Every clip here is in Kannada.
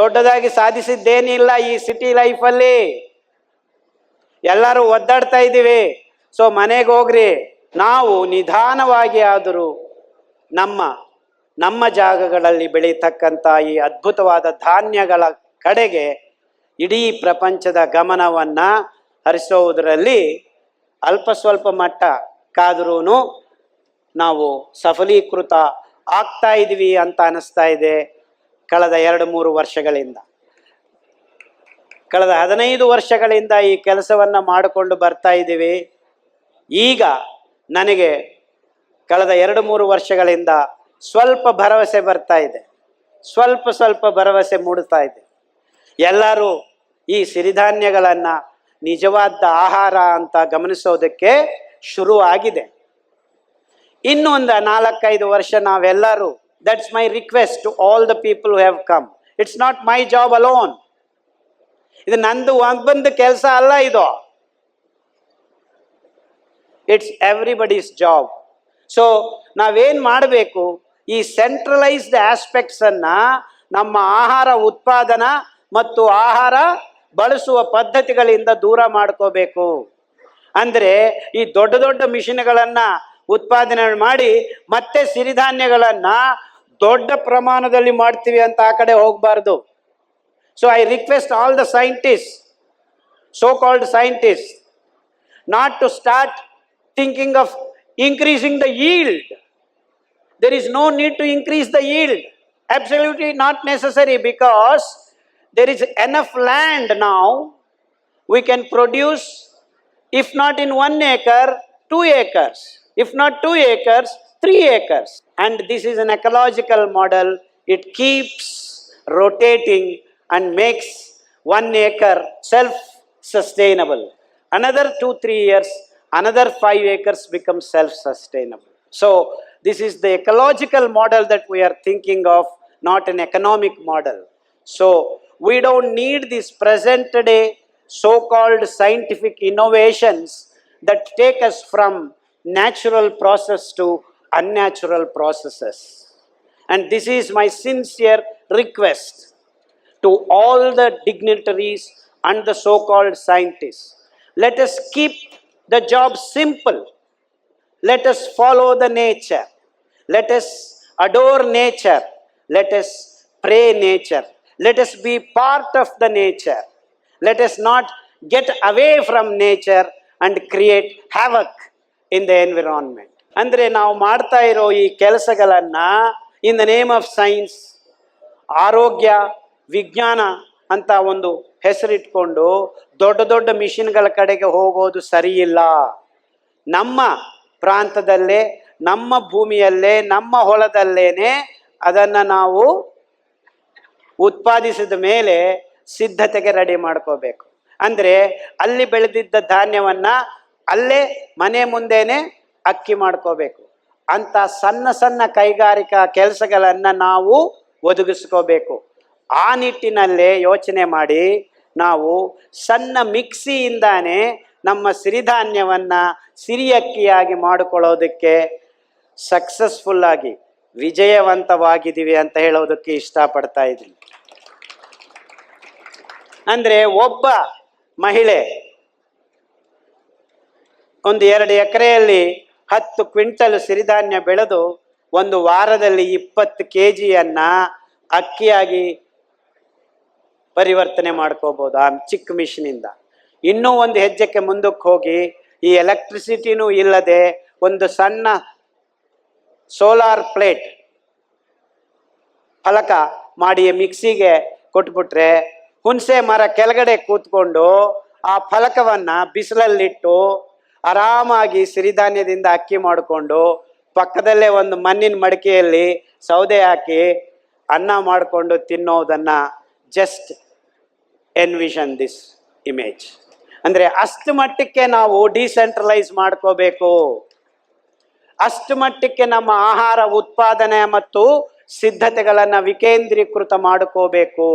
ದೊಡ್ಡದಾಗಿ ಸಾಧಿಸಿದ್ದೇನಿಲ್ಲ ಈ ಸಿಟಿ ಲೈಫಲ್ಲಿ ಎಲ್ಲರೂ ಒದ್ದಾಡ್ತಾ ಇದ್ದೀವಿ. ಸೊ ಮನೆಗೆ ಹೋಗ್ರಿ. ನಾವು ನಿಧಾನವಾಗಿ ಆದರೂ ನಮ್ಮ ನಮ್ಮ ಜಾಗಗಳಲ್ಲಿ ಬೆಳೀತಕ್ಕಂಥ ಈ ಅದ್ಭುತವಾದ ಧಾನ್ಯಗಳ ಕಡೆಗೆ ಇಡೀ ಪ್ರಪಂಚದ ಗಮನವನ್ನು ಹರಿಸೋದರಲ್ಲಿ ಅಲ್ಪ ಸ್ವಲ್ಪ ಮಟ್ಟ ಮಟ್ಟಕ್ಕಾದ್ರೂ ನಾವು ಸಫಲೀಕೃತ ಆಗ್ತಾ ಇದ್ವಿ ಅಂತ ಅನ್ನಿಸ್ತಾ ಇದೆ. ಕಳೆದ ಎರಡು ಮೂರು ವರ್ಷಗಳಿಂದ. ಕಳೆದ ಹದಿನೈದು ವರ್ಷಗಳಿಂದ ಈ ಕೆಲಸವನ್ನು ಮಾಡಿಕೊಂಡು ಬರ್ತಾ ಇದ್ದೀವಿ. ಈಗ ನನಗೆ ಕಳೆದ ಎರಡು ಮೂರು ವರ್ಷಗಳಿಂದ ಸ್ವಲ್ಪ ಭರವಸೆ ಬರ್ತಾ ಇದೆ. ಸ್ವಲ್ಪ ಸ್ವಲ್ಪ ಭರವಸೆ ಮೂಡ್ತಾ ಇದೆ. ಎಲ್ಲರೂ ಈ ಸಿರಿಧಾನ್ಯಗಳನ್ನು ನಿಜವಾದ ಆಹಾರ ಅಂತ ಗಮನಿಸೋದಕ್ಕೆ ಶುರು ಆಗಿದೆ ಇನ್ನು ಒಂದು ನಾಲ್ಕೈದು ವರ್ಷ ನಾವೆಲ್ಲರೂ that's request to all the people who have come. It's not my job alone. ಇದು ನಂದು ಬಂದ ಕೆಲಸ ಅಲ್ಲ ಇದು ಇಟ್ಸ್ ಎವ್ರಿಬಡೀಸ್ ಜಾಬ್ ಸೊ ನಾವೇನು ಮಾಡಬೇಕು ಈ ಸೆಂಟ್ರಲೈಸ್ಡ್ ಆಸ್ಪೆಕ್ಟ್ಸನ್ನು ನಮ್ಮ ಆಹಾರ ಉತ್ಪಾದನಾ ಮತ್ತು ಆಹಾರ ಬಳಸುವ ಪದ್ಧತಿಗಳಿಂದ ದೂರ ಮಾಡ್ಕೋಬೇಕು ಅಂದರೆ ಈ ದೊಡ್ಡ ದೊಡ್ಡ ಮಿಷಿನ್ಗಳನ್ನು ಉತ್ಪಾದನೆ ಮಾಡಿ ಮತ್ತೆ ಸಿರಿಧಾನ್ಯಗಳನ್ನ ದೊಡ್ಡ ಪ್ರಮಾಣದಲ್ಲಿ ಮಾಡ್ತೀವಿ ಅಂತ ಆ ಕಡೆ ಹೋಗಬಾರ್ದು so I request all the scientist so called scientists not to start thinking of increasing the yield. There is no need to increase the yield. Absolutely not necessary because there is enough land now. We can produce, if not in one acre, two acres. If not two acres, three acres. And this is an ecological model. It keeps rotating and makes one acre self sustainable. Another two, three years, another five acres become self sustainable. So, this is the ecological model that we are thinking of, not an economic model. So, we don't need these present day so called scientific innovations that take us from natural process to unnatural processes. And this is my sincere request to all the dignitaries and the so called scientists. Let us keep the job simple. Let us follow the nature. Let us adore nature. Let us pray nature. Let us be part of the nature. Let us not get away from nature and create havoc in the environment. ಅಂದ್ರೆ ನಾವು ಮಾಡ್ತಾ ಇರೋ ಈ ಕೆಲಸಗಳನ್ನ in the name of science ಆರೋಗ್ಯ, ವಿಜ್ಞಾನ ಅಂತ ಒಂದು ಹೆಸರಿಟ್ಕೊಂಡು ದೊಡ್ಡ ದೊಡ್ಡ ಮಿಷಿನ್ಗಳ ಕಡೆಗೆ ಹೋಗೋದು ಸರಿಯಿಲ್ಲ. ನಮ್ಮ ಪ್ರಾಂತದಲ್ಲೇ, ನಮ್ಮ ಭೂಮಿಯಲ್ಲೇ, ನಮ್ಮ ಹೊಲದಲ್ಲೇನೆ ಅದನ್ನ ನಾವು ಉತ್ಪಾದಿಸಿದ ಮೇಲೆ ಸಿದ್ಧತೆಗೆ ರೆಡಿ ಮಾಡ್ಕೋಬೇಕು. ಅಂದ್ರೆ ಅಲ್ಲಿ ಬೆಳೆದಿದ್ದ ಧಾನ್ಯವನ್ನು ಅಲ್ಲೇ ಮನೆ ಮುಂದೆನೆ ಅಕ್ಕಿ ಮಾಡ್ಕೋಬೇಕು. ಅಂತ ಸಣ್ಣ ಸಣ್ಣ ಕೈಗಾರಿಕಾ ಕೆಲಸಗಳನ್ನ ನಾವು ಒದಗಿಸ್ಕೋಬೇಕು. ಆ ನಿಟ್ಟಿನಲ್ಲೇ ಯೋಚನೆ ಮಾಡಿ ನಾವು ಸಣ್ಣ ಮಿಕ್ಸಿಯಿಂದಾನೇ ನಮ್ಮ ಸಿರಿಧಾನ್ಯವನ್ನು ಸಿರಿ ಅಕ್ಕಿಯಾಗಿ ಮಾಡಿಕೊಳ್ಳೋದಕ್ಕೆ ಸಕ್ಸಸ್ಫುಲ್ ಆಗಿ, ವಿಜಯವಂತವಾಗಿದ್ದೀವಿ ಅಂತ ಹೇಳೋದಕ್ಕೆ ಇಷ್ಟಪಡ್ತಾ ಇದ್ದೀನಿ. ಅಂದರೆ ಒಬ್ಬ ಮಹಿಳೆ ಒಂದು ಎರಡು ಎಕರೆಯಲ್ಲಿ ಹತ್ತು ಕ್ವಿಂಟಲ್ ಸಿರಿಧಾನ್ಯ ಬೆಳೆದು ಒಂದು ವಾರದಲ್ಲಿ ಇಪ್ಪತ್ತು ಕೆ ಜಿಯನ್ನ ಅಕ್ಕಿಯಾಗಿ ಪರಿವರ್ತನೆ ಮಾಡ್ಕೋಬಹುದು ಆ ಚಿಕ್ಕ ಮಿಷಿನಿಂದ. ಇನ್ನೂ ಒಂದು ಹೆಜ್ಜೆಕ್ಕೆ ಮುಂದಕ್ಕೆ ಹೋಗಿ ಈ ಎಲೆಕ್ಟ್ರಿಸಿಟಿನೂ ಇಲ್ಲದೆ ಒಂದು ಸಣ್ಣ ಸೋಲಾರ್ ಪ್ಲೇಟ್ ಫಲಕ ಮಾಡಿ ಮಿಕ್ಸಿಗೆ ಕೊಟ್ಬಿಟ್ರೆ ಹುಣಸೆ ಮರ ಕೆಳಗಡೆ ಕೂತ್ಕೊಂಡು ಆ ಫಲಕವನ್ನ ಬಿಸಿಲಲ್ಲಿಟ್ಟು ಆರಾಮಾಗಿ ಸಿರಿಧಾನ್ಯದಿಂದ ಅಕ್ಕಿ ಮಾಡಿಕೊಂಡು ಪಕ್ಕದಲ್ಲೇ ಒಂದು ಮಣ್ಣಿನ ಮಡಿಕೆಯಲ್ಲಿ ಸೌದೆ ಹಾಕಿ ಅನ್ನ ಮಾಡಿಕೊಂಡು ತಿನ್ನೋದನ್ನ ಜಸ್ಟ್ ಎನ್ವಿಷನ್ ದಿಸ್ ಇಮೇಜ್ ಅಂದ್ರೆ ಅಷ್ಟು ಮಟ್ಟಕ್ಕೆ ನಾವು ಡಿಸೆಂಟ್ರಲೈಸ್ ಮಾಡ್ಕೋಬೇಕು. ಅಷ್ಟು ಮಟ್ಟಕ್ಕೆ ನಮ್ಮ ಆಹಾರ ಉತ್ಪಾದನೆ ಮತ್ತು ಸಿದ್ಧತೆಗಳನ್ನು ವಿಕೇಂದ್ರೀಕೃತ ಮಾಡ್ಕೋಬೇಕು.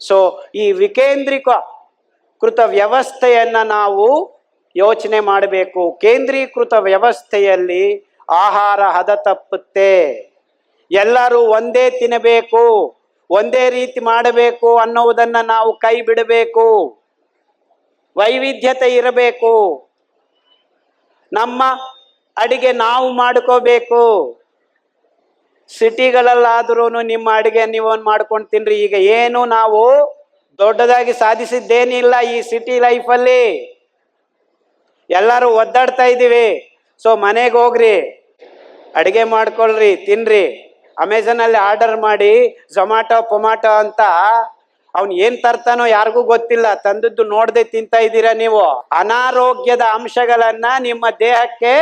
ಸೊ ಈ ವಿಕೇಂದ್ರೀಕೃತ ವ್ಯವಸ್ಥೆಯನ್ನು ನಾವು ಯೋಚನೆ ಮಾಡಬೇಕು. ಕೇಂದ್ರೀಕೃತ ವ್ಯವಸ್ಥೆಯಲ್ಲಿ ಆಹಾರ ಹದ ತಪ್ಪುತ್ತೆ. ಎಲ್ಲರೂ ಒಂದೇ ತಿನ್ನಬೇಕು. ಒಂದೇ ರೀತಿ ಮಾಡಬೇಕು ಅನ್ನುವುದನ್ನ ನಾವು ಕೈ ಬಿಡಬೇಕು. ವೈವಿಧ್ಯತೆ ಇರಬೇಕು. ನಮ್ಮ ಅಡಿಗೆ ನಾವು ಮಾಡ್ಕೋಬೇಕು. ಸಿಟಿಗಳಲ್ಲಾದ್ರೂ ನಿಮ್ಮ ಅಡಿಗೆ ನೀವು ಮಾಡ್ಕೊಂಡು ತಿನ್ರಿ ಈಗ ಏನು ನಾವು ದೊಡ್ಡದಾಗಿ ಸಾಧಿಸಿದ್ದೇನಿಲ್ಲ ಈ ಸಿಟಿ ಲೈಫಲ್ಲಿ. ಎಲ್ಲರೂ ಒದ್ದಾಡ್ತಾ ಇದ್ದೀವಿ. ಸೊ ಮನೆಗೆ ಹೋಗ್ರಿ. ಅಡುಗೆ ಮಾಡ್ಕೊಳ್ರಿ, ತಿನ್ರಿ. ಅಮೆಝಾನಲ್ಲಿ ಆರ್ಡರ್ ಮಾಡಿ ಝೊಮ್ಯಾಟೊ ಪೊಮ್ಯಾಟೊ ಅಂತ ಅವ್ನು ಏನ್ ತರ್ತಾನೋ ಯಾರಿಗೂ ಗೊತ್ತಿಲ್ಲ. ತಂದದ್ದು ನೋಡದೆ ತಿಂತಾ ಇದ್ದೀರಾ ನೀವು? ಅನಾರೋಗ್ಯದ ಅಂಶಗಳನ್ನ ನಿಮ್ಮ ದೇಹಕ್ಕೆ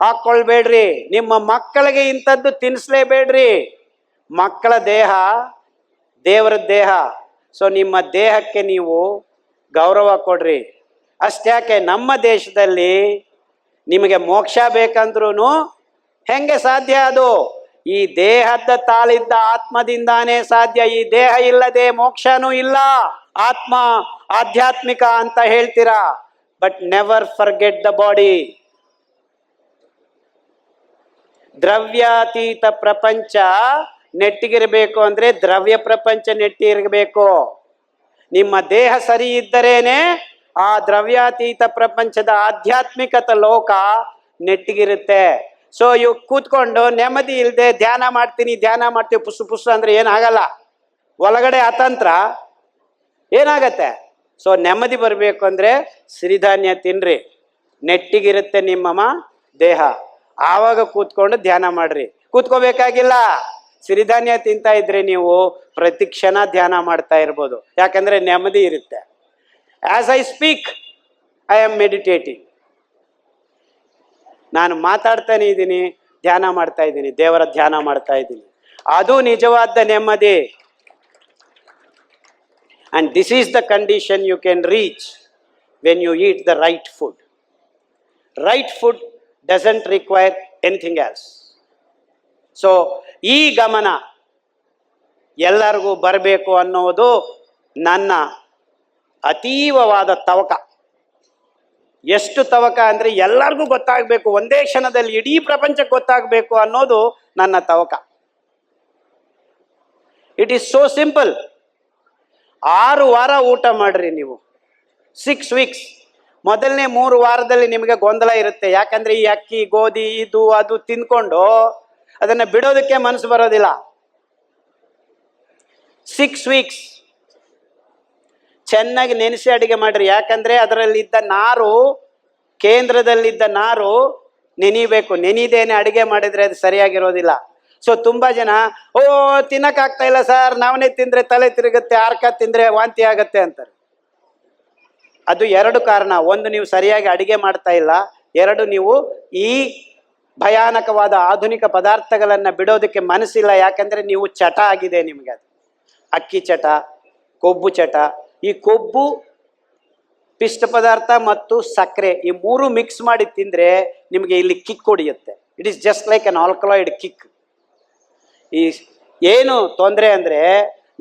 ಹಾಕೊಳ್ಬೇಡ್ರಿ. ನಿಮ್ಮ ಮಕ್ಕಳಿಗೆ ಇಂಥದ್ದು ತಿನ್ನಿಸ್ಲೇಬೇಡ್ರಿ ಮಕ್ಕಳ ದೇಹ ದೇವರ ದೇಹ. ಸೊ ನಿಮ್ಮ ದೇಹಕ್ಕೆ ನೀವು ಗೌರವ ಕೊಡ್ರಿ. ಅಷ್ಟ್ಯಾಕೆ ನಮ್ಮ ದೇಶದಲ್ಲಿ ನಿಮಗೆ ಮೋಕ್ಷ ಬೇಕಂದ್ರೂ ಹೆಂಗೆ ಸಾಧ್ಯ ಅದು? ಈ ದೇಹದ ತಾಳಿದ್ದ ಆತ್ಮದಿಂದಾನೇ ಸಾಧ್ಯ. ಈ ದೇಹ ಇಲ್ಲದೆ ಮೋಕ್ಷನೂ ಇಲ್ಲ. ಆತ್ಮ ಆಧ್ಯಾತ್ಮಿಕ ಅಂತ ಹೇಳ್ತೀರಾ? But never forget the body ದ್ರವ್ಯಾತೀತ ಪ್ರಪಂಚ ನೆಟ್ಟಿಗಿರಬೇಕು ಅಂದ್ರೆ ದ್ರವ್ಯ ಪ್ರಪಂಚ ನೆಟ್ಟಿರಬೇಕು ನಿಮ್ಮ ದೇಹ ಸರಿ ಇದ್ದರೇನೆ ಆ ದ್ರವ್ಯಾತೀತ ಪ್ರಪಂಚದ ಆಧ್ಯಾತ್ಮಿಕತ ಲೋಕ ನೆಟ್ಟಿಗಿರುತ್ತೆ. ಸೊ ಇವ್ ಕೂತ್ಕೊಂಡು ನೆಮ್ಮದಿ ಇಲ್ಲದೆ ಧ್ಯಾನ ಮಾಡ್ತೀನಿ, ಧ್ಯಾನ ಮಾಡ್ತೀವಿ ಪುಸ್ ಪುಸ್ ಅಂದ್ರೆ ಏನಾಗಲ್ಲ ಒಳಗಡೆ ಅತಂತ್ರ ಏನಾಗತ್ತೆ? ಸೊ ನೆಮ್ಮದಿ ಬರಬೇಕು ಅಂದ್ರೆ ಸಿರಿಧಾನ್ಯ ತಿನ್ರಿ. ನೆಟ್ಟಿಗಿರುತ್ತೆ ನಿಮ್ಮಮ್ಮ ದೇಹ. ಆವಾಗ ಕೂತ್ಕೊಂಡು ಧ್ಯಾನ ಮಾಡ್ರಿ. ಕೂತ್ಕೋಬೇಕಾಗಿಲ್ಲ. ಸಿರಿಧಾನ್ಯ ತಿಂತಾ ಇದ್ರೆ ನೀವು ಪ್ರತಿ ಕ್ಷಣ ಧ್ಯಾನ ಮಾಡ್ತಾ ಇರ್ಬೋದು. ಯಾಕಂದ್ರೆ ನೆಮ್ಮದಿ ಇರುತ್ತೆ. As I speak I am meditating ನಾನು ಮಾತಾಡ್ತಾನೆ ಇದ್ದೀನಿ, ಧ್ಯಾನ ಮಾಡ್ತಾ ಇದ್ದೀನಿ, ದೇವರ ಧ್ಯಾನ ಮಾಡ್ತಾ ಇದ್ದೀನಿ. ಅದು ನಿಜವಾದ ನೆಮ್ಮದಿ. And this is the condition you can reach when you eat the right food right food doesn't require anything else so ಈ ಗಮನ ಎಲ್ಲರಿಗೂ ಬರಬೇಕು ಅನ್ನೋದು ನನ್ನ ಅತೀವವಾದ ತವಕ. ಎಷ್ಟು ತವಕ ಅಂದ್ರೆ ಎಲ್ಲರಿಗೂ ಗೊತ್ತಾಗಬೇಕು, ಒಂದೇ ಕ್ಷಣದಲ್ಲಿ ಇಡೀ ಪ್ರಪಂಚಕ್ಕೆ ಗೊತ್ತಾಗಬೇಕು ಅನ್ನೋದು ನನ್ನ ತವಕ. ಇಟ್ ಈಸ್ ಸೋ ಸಿಂಪಲ್ ಆರು ವಾರ ಊಟ ಮಾಡ್ರಿ ನೀವು. ಸಿಕ್ಸ್ ವೀಕ್ಸ್ ಮೊದಲನೇ ಮೂರು ವಾರದಲ್ಲಿ ನಿಮಗೆ ಗೊಂದಲ ಇರುತ್ತೆ. ಯಾಕಂದ್ರೆ ಈ ಅಕ್ಕಿ, ಗೋಧಿ, ಇದು, ಅದು ತಿನ್ಕೊಂಡು ಅದನ್ನ ಬಿಡೋದಕ್ಕೆ ಮನಸ್ಸು ಬರೋದಿಲ್ಲ. ಸಿಕ್ಸ್ ವೀಕ್ಸ್ ಚೆನ್ನಾಗಿ ನೆನೆಸಿ ಅಡಿಗೆ ಮಾಡ್ರಿ. ಯಾಕಂದ್ರೆ ಅದರಲ್ಲಿದ್ದ ನಾರು, ಕೇಂದ್ರದಲ್ಲಿದ್ದ ನಾರು ನೆನಿಬೇಕು. ನೆನಿದೇನೆ ಅಡಿಗೆ ಮಾಡಿದ್ರೆ ಅದು ಸರಿಯಾಗಿರೋದಿಲ್ಲ. ಸೊ ತುಂಬಾ ಜನ, ಓ ತಿನ್ನಕ್ಕಾಗ್ತಾ ಇಲ್ಲ ಸರ್. ನಾವನೇ ತಿಂದ್ರೆ ತಲೆ ತಿರುಗುತ್ತೆ, ಆರ್ಕ ತಿಂದ್ರೆ ವಾಂತಿ ಆಗತ್ತೆ ಅಂತಾರೆ. ಅದು ಎರಡು ಕಾರಣ. ಒಂದು, ನೀವು ಸರಿಯಾಗಿ ಅಡಿಗೆ ಮಾಡ್ತಾ ಇಲ್ಲ. ಎರಡು, ನೀವು ಈ ಭಯಾನಕವಾದ ಆಧುನಿಕ ಪದಾರ್ಥಗಳನ್ನ ಬಿಡೋದಕ್ಕೆ ಮನಸ್ಸಿಲ್ಲ. ಯಾಕಂದ್ರೆ ನೀವು ಚಟ ಆಗಿದೆ ನಿಮಗೆ ಅದು. ಅಕ್ಕಿ ಚಟ, ಕೊಬ್ಬು ಚಟ ಈ ಕೊಬ್ಬು, ಪಿಷ್ಟ ಪದಾರ್ಥ ಮತ್ತು ಸಕ್ಕರೆ ಈ ಮೂರು ಮಿಕ್ಸ್ ಮಾಡಿ ತಿಂದರೆ ನಿಮಗೆ ಇಲ್ಲಿ kick ಹೊಡೆಯುತ್ತೆ. It is just like an alkaloid kick ಈ ಏನು ತೊಂದರೆ ಅಂದರೆ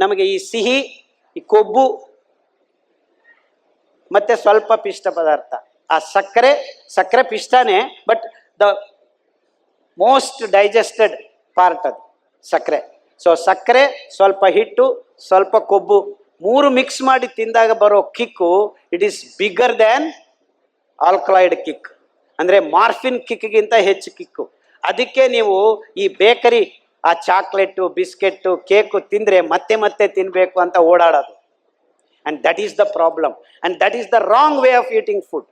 ನಮಗೆ ಈ ಸಿಹಿ, ಈ ಕೊಬ್ಬು ಮತ್ತು ಸ್ವಲ್ಪ ಪಿಷ್ಟ ಪದಾರ್ಥ. ಆ ಸಕ್ಕರೆ ಸಕ್ಕರೆ ಪಿಷ್ಟನೇ but the most digested part ಅದು ಸಕ್ಕರೆ. ಸೊ ಸಕ್ಕರೆ ಸ್ವಲ್ಪ ಹಿಟ್ಟು, ಸ್ವಲ್ಪ ಕೊಬ್ಬು. ಮೂರು ಮಿಕ್ಸ್ ಮಾಡಿ ತಿಂದಾಗ ಬರೋ kick it is bigger than alkaloid kick ಅಂದರೆ ಮಾರ್ಫಿನ್ ಕಿಕ್ಗಿಂತ ಹೆಚ್ಚು ಕಿಕ್ಕು ಅದಕ್ಕೆ ನೀವು ಈ ಬೇಕರಿ ಆ ಚಾಕ್ಲೇಟು ಬಿಸ್ಕೆಟ್ಟು ಕೇಕು ತಿಂದರೆ ಮತ್ತೆ ಮತ್ತೆ ತಿನ್ನಬೇಕು ಅಂತ ಓಡಾಡೋದು. And that is the problem and that is the wrong way of eating food